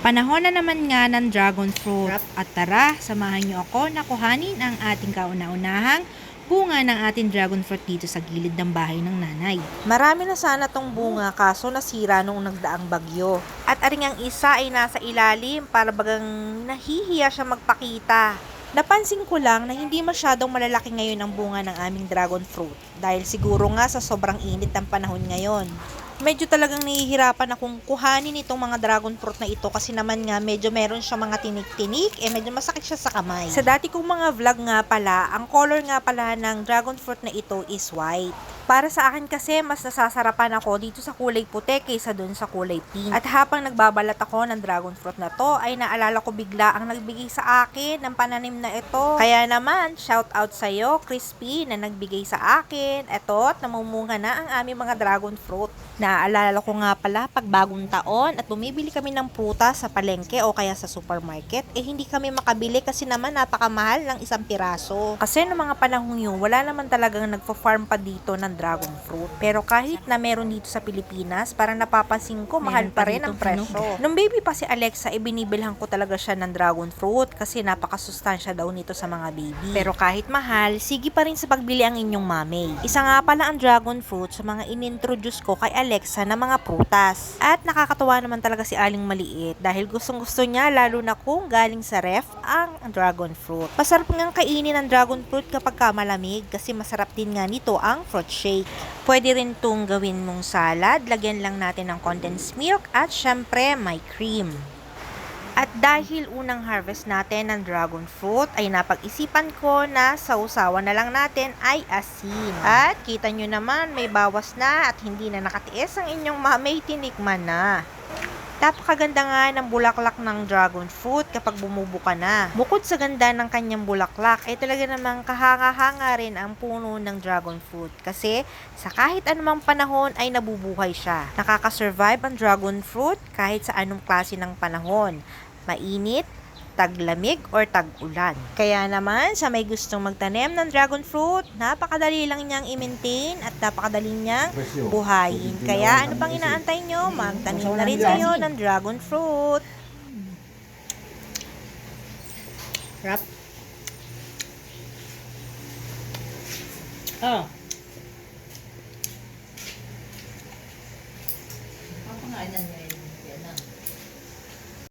Panahon na naman nga ng dragon fruit. At tara, samahan niyo ako na kuhanin ang ating kauna-unahang bunga ng ating dragon fruit dito sa gilid ng bahay ng nanay. Marami na sana tong bunga kaso nasira nung nagdaang bagyo. At aring ang isa ay nasa ilalim para bagang nahihiya siya magpakita. Napansin ko lang na hindi masyadong malalaki ngayon ang bunga ng aming dragon fruit dahil siguro nga sa sobrang init ng panahon ngayon. Medyo talagang nahihirapan akong kuhanin itong mga dragon fruit na ito kasi naman nga medyo meron siya mga tinik-tinik eh medyo masakit siya sa kamay. Sa dati kong mga vlog nga pala, ang color nga pala ng dragon fruit na ito is white. Para sa akin kasi, mas nasasarapan ako dito sa kulay puti kaysa dun sa kulay pink. At habang nagbabalat ako ng dragon fruit na to, ay naalala ko bigla ang nagbigay sa akin ng pananim na ito. Kaya naman, shout out sa'yo, Crispy, na nagbigay sa akin. Ito, at namumunga na ang aming mga dragon fruit. Naaalala ko nga pala, pag bagong taon at bumibili kami ng prutas sa palengke o kaya sa supermarket, eh hindi kami makabili kasi naman napakamahal ng isang piraso. Kasi noong mga panahon yun, wala naman talagang nagpo-farm pa dito ng dragon fruit. Pero kahit na meron dito sa Pilipinas, parang napapansin ko, mahal Meron pa rin ang presyo. Nung baby pa si Alexa, ibinibilhan ko talaga siya ng dragon fruit kasi napakasustansya daw nito sa mga baby. Pero kahit mahal, sige pa rin sa pagbili ang inyong mamay. Isa nga pala ang dragon fruit sa mga inintroduce ko kay Alexa na mga prutas. At nakakatawa naman talaga si Aling Maliit dahil gustong gusto niya lalo na kung galing sa ref ang dragon fruit. Masarap ngang kainin ang dragon fruit kapag ka malamig kasi masarap din nga nito ang fruit shake. Pwede rin itong gawin mong salad, lagyan lang natin ng condensed milk at syempre may cream. At dahil unang harvest natin ng dragon fruit ay napag-isipan ko na sausawan na lang natin ay asin. At kita nyo naman may bawas na at hindi na nakatiis ang inyong mamay tinikman na. Napakaganda nga ng bulaklak ng dragon fruit kapag bumubuka na. Bukod sa ganda ng kanyang bulaklak, ay talaga namang kahanga-hanga rin ang puno ng dragon fruit. Kasi sa kahit anumang panahon ay nabubuhay siya. Nakakasurvive ang dragon fruit kahit sa anong klase ng panahon mainit, taglamig or tagulan. Kaya naman sa may gustong magtanim ng dragon fruit, napakadali lang niyang i-maintain at napakadali niyang buhayin. Kaya ano pang inaantay niyo? Magtanim na rin kayo ng dragon fruit. Wrap. Oh. Papangainan niya yun. Yan lang.